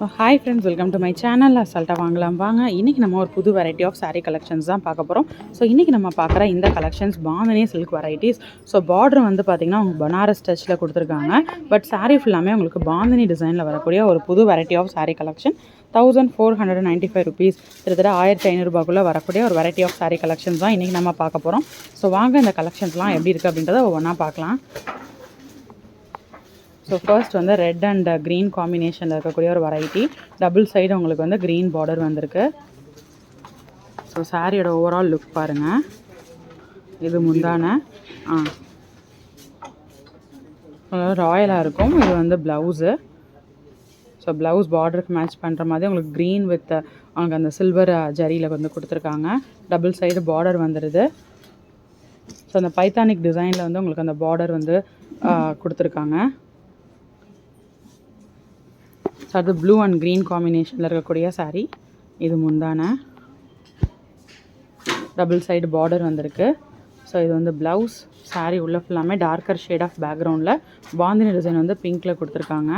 Hi friends welcome to my channel அசால்ட்டாக வாங்கலாம் வாங்க. இன்றைக்கி நம்ம ஒரு புது வெரைட்டி ஆஃப் சாரீ கலெக்ஷன்ஸ் தான் பார்க்க போகிறோம் ஸோ இன்றைக்கி நம்ம பார்க்குற இந்த கலெக்ஷன்ஸ் பாந்தனே சில்க் வெரைட்டிஸ் ஸோ பார்டர் வந்து பார்த்திங்கன்னா அவங்க பனாரஸ் டச்சில் கொடுத்துருக்காங்க. பட் சாரீ ஃபுல்லாமே உங்களுக்கு பாந்தனி டிசைனில் வரக்கூடிய ஒரு புது variety of saree collection thousand four hundred ninety five rupees கிட்டத்தட்ட ஆயிரத்தி ஐநூறுபாக்குள்ளே வரக்கூடிய ஒரு வெரைட்டி ஆஃப் சாரீ கலெக்ஷன்ஸ் தான் இன்றைக்கி நம்ம பார்க்க போகிறோம் ஸோ வாங்க இந்த கலெக்ஷன்ஸ்லாம் எப்படி இருக்குது அப்படின்றத ஒவ்வொன்றா பார்க்கலாம். ஸோ ஃபர்ஸ்ட் வந்து ரெட் அண்ட் க்ரீன் காம்பினேஷனில் இருக்கக்கூடிய ஒரு வெரைட்டி டபுள் சைடு உங்களுக்கு வந்து க்ரீன் பார்டர் வந்திருக்கு. ஸோ சாரியோட ஓவரால் லுக் பாருங்கள் இது முந்தான. ஆ. ராயலாக இருக்கும். இது வந்து ப்ளவுஸு ஸோ ப்ளவுஸ் பார்டருக்கு மேட்ச் பண்ணுற மாதிரி உங்களுக்கு க்ரீன் வித் uh, அவங்க அந்த சில்வர் uh, ஜரியில் வந்து கொடுத்துருக்காங்க. டபுள் சைடு பார்டர் வந்துடுது ஸோ அந்த பைத்தானிக் டிசைனில் வந்து உங்களுக்கு அந்த பார்டர் வந்து uh, கொடுத்துருக்காங்க. ஸோ அது ப்ளூ அண்ட் க்ரீன் காம்பினேஷனில் இருக்கக்கூடிய சாரீ இது முந்தான. டபுள் சைடு பார்டர் வந்திருக்கு. ஸோ இது வந்து ப்ளவுஸ் சாரீ உள்ள ஃபுல்லாமே டார்க்கர் ஷேட் ஆஃப் பேக்ரவுண்டில் பாந்தினி டிசைன் வந்து பிங்க்கில் கொடுத்துருக்காங்க.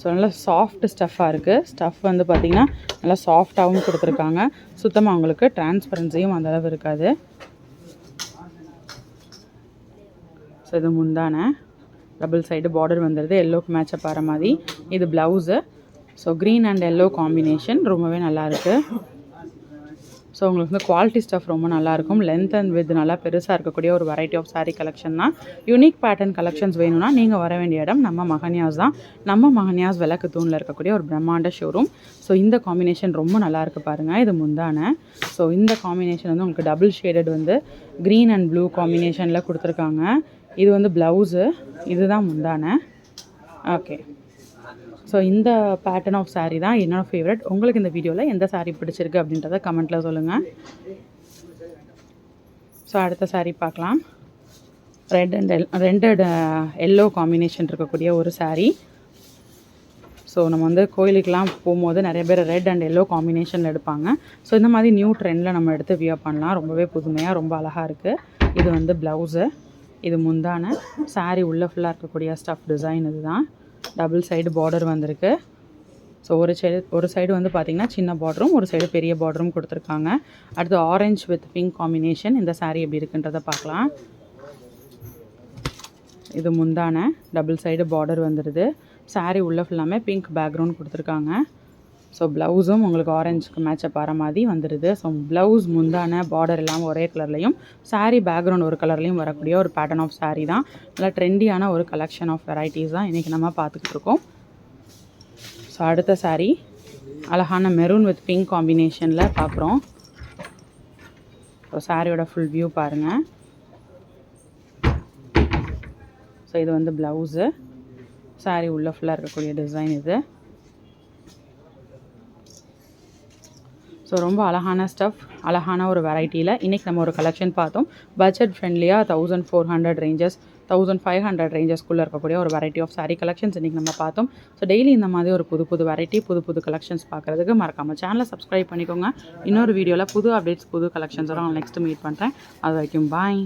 ஸோ நல்லா சாஃப்ட் ஸ்டஃப்பாக இருக்குது ஸ்டஃப் வந்து பார்த்திங்கன்னா நல்லா சாஃப்டாகவும் கொடுத்துருக்காங்க. சுத்தமாக அவங்களுக்கு டிரான்ஸ்பரன்சியும் அந்தளவு இருக்காது. ஸோ இது முந்தான. டபுள் சைடு பார்டர் வந்துடுது எல்லோக்கு மேட்சப் ஆகிற மாதிரி. இது blouse so green and yellow combination ரொம்பவே நல்லாயிருக்கு ஸோ உங்களுக்கு வந்து குவாலிட்டி ஸ்டஃப் ரொம்ப நல்லாயிருக்கும் லென்த் அண்ட் வித் நல்லா பெருசாக இருக்கக்கூடிய ஒரு வெரைட்டி ஆஃப் சாரீ கலெக்ஷன் தான். யூனிக் பேட்டர்ன் கலெக்ஷன்ஸ் வேணும்னா நீங்கள் வர வேண்டிய இடம் நம்ம மகன்யாஸ் தான். நம்ம மகன்யாஸ் விளக்கு தூணில் இருக்கக்கூடிய ஒரு பிரம்மாண்ட ஷோரூம் ஸோ இந்த காம்பினேஷன் ரொம்ப நல்லாயிருக்கு பாருங்கள் இது முந்தான. ஸோ இந்த காம்பினேஷன் வந்து உங்களுக்கு டபுள் ஷேடட் வந்து க்ரீன் அண்ட் ப்ளூ காம்பினேஷனில் கொடுத்துருக்காங்க. இது வந்து ப்ளவுஸு. இதுதான் முந்தான. ஓகே. ஸோ இந்த பேட்டர்ன் ஆஃப் சாரீ தான் என்னோட ஃபேவரட் உங்களுக்கு இந்த வீடியோவில் எந்த சாரீ பிடிச்சிருக்கு அப்படின்றத கமெண்ட்டில் சொல்லுங்கள் ஸோ அடுத்த சாரீ பார்க்கலாம். ரெட் அண்ட் எல் ரெண்டு எல்லோ காம்பினேஷன் இருக்கக்கூடிய ஒரு சாரீ ஸோ நம்ம வந்து கோயிலுக்கெலாம் போகும்போது நிறைய பேர் ரெட் அண்ட் எல்லோ காம்பினேஷனில் எடுப்பாங்க. ஸோ இந்த மாதிரி நியூ ட்ரெண்டில் நம்ம எடுத்து வியர் பண்ணலாம். ரொம்பவே புதுமையாக ரொம்ப அழகாக இருக்குது இது வந்து ப்ளவுஸு. இது முந்தான. saree உள்ளே ஃபுல்லாக இருக்கக்கூடிய ஸ்டஃப் டிசைன் இதுதான். டபுள் சைடு பார்டர் வந்திருக்கு. ஸோ ஒரு சைடு ஒரு சைடு வந்து பார்த்திங்கன்னா சின்ன பார்டரும் ஒரு சைடு பெரிய பார்டரும் கொடுத்துருக்காங்க. அடுத்து ஆரஞ்சு வித் பிங்க் காம்பினேஷன் இந்த சாரீ எப்படி இருக்குன்றதை பார்க்கலாம். இது முந்தான. டபுள் சைடு பார்டர் வந்துடுது சாரீ உள்ள ஃபுல்லாமே பிங்க் பேக்ரவுண்ட் கொடுத்துருக்காங்க. ஸோ ப்ளவுஸும் உங்களுக்கு ஆரஞ்சுக்கு மேட்சப் ஆகிற மாதிரி வந்துடுது ஸோ ப்ளவுஸ் முந்தான பார்டர் எல்லாம் ஒரே கலர்லையும் சாரீ பேக்ரவுண்ட் ஒரு கலர்லையும் வரக்கூடிய ஒரு பேட்டர்ன் ஆஃப் சாரீ தான். நல்லா ட்ரெண்டியான ஒரு கலெக்ஷன் ஆஃப் வெரைட்டிஸ் தான் இன்றைக்கி நம்ம பார்த்துக்கிட்டு இருக்கோம். ஸோ அடுத்த சாரீ அழகான மெரூன் வித் பிங்க் காம்பினேஷனில் பார்க்குறோம். ஸோ சாரியோட ஃபுல் வியூ பாருங்கள் ஸோ இது வந்து ப்ளவுஸு சாரீ உள்ள ஃபுல்லாக இருக்கக்கூடிய டிசைன் இது. ஸோ ரொம்ப அழகான ஸ்டஃப் அழகான ஒரு வெரைட்டியில் இன்றைக்கி நம்ம ஒரு கலெக்ஷன் பார்த்தோம். பட்ஜெட் ஃப்ரெண்ட்லியாக thousand four hundred ranges thousand five hundred ரேஞ்சஸ்க்குள்ளே இருக்கக்கூடிய ஒரு வெரைட்டி ஆஃப் சாரீ கலெக்ஷன்ஸ் இன்றைக்கி நம்ம பார்த்தோம். ஸோ டெய்லி இந்த மாதிரி ஒரு புது புது வெரைட்டி புது புது கலெக்ஷன்ஸ் பார்க்குறதுக்கு மறக்காமல் சேனலை சப்ஸ்கிரைப் பண்ணிக்கோங்க. இன்னொரு வீடியோவில் புது அப்டேட்ஸ் புது கலெக்ஷன்ஸோட நான் நெக்ஸ்ட் மீட் பண்ணுறேன் அது வரைக்கும் பாய்